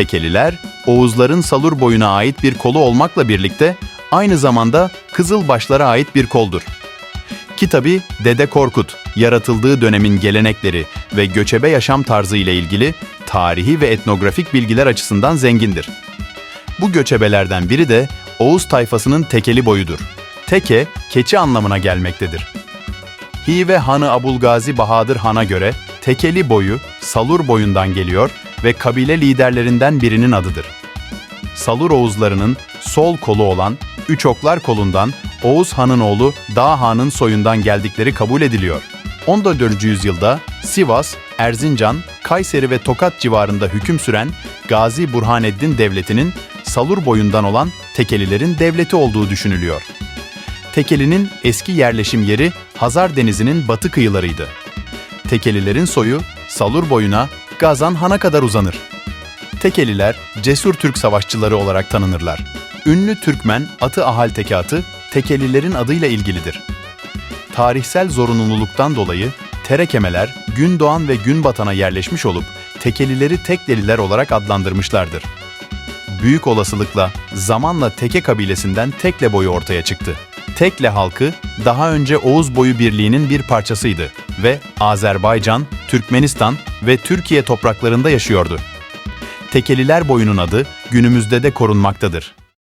Tekeliler, Oğuzların Salur boyuna ait bir kolu olmakla birlikte aynı zamanda Kızılbaşlara ait bir koldur. Kitabı Dede Korkut, yaratıldığı dönemin gelenekleri ve göçebe yaşam tarzı ile ilgili tarihi ve etnografik bilgiler açısından zengindir. Bu göçebelerden biri de Oğuz tayfasının tekeli boyudur. Teke, keçi anlamına gelmektedir. Hive Hanı Abulgazi Bahadır Han'a göre tekeli boyu Salur boyundan geliyor ve kabile liderlerinden birinin adıdır. Salur Oğuzlarının sol kolu olan Üç Oklar kolundan Oğuz Han'ın oğlu Dağ Han'ın soyundan geldikleri kabul ediliyor. 14. yüzyılda Sivas, Erzincan, Kayseri ve Tokat civarında hüküm süren Gazi Burhaneddin Devleti'nin Salur boyundan olan Tekelilerin devleti olduğu düşünülüyor. Tekeli'nin eski yerleşim yeri Hazar Denizi'nin batı kıyılarıydı. Tekelilerin soyu Salur boyuna Gazan Han'a kadar uzanır. Tekeliler cesur Türk savaşçıları olarak tanınırlar. Ünlü Türkmen atı Ahal Teke atı Tekelilerin adıyla ilgilidir. Tarihsel zorunluluktan dolayı Terekemeler gün doğan ve gün batana yerleşmiş olup Tekelileri Tekleliler olarak adlandırmışlardır. Büyük olasılıkla zamanla Teke kabilesinden Tekle boyu ortaya çıktı. Tekle halkı daha önce Oğuz boyu birliğinin bir parçasıydı ve Azerbaycan, Türkmenistan ve Türkiye topraklarında yaşıyordu. Tekeliler boyunun adı günümüzde de korunmaktadır.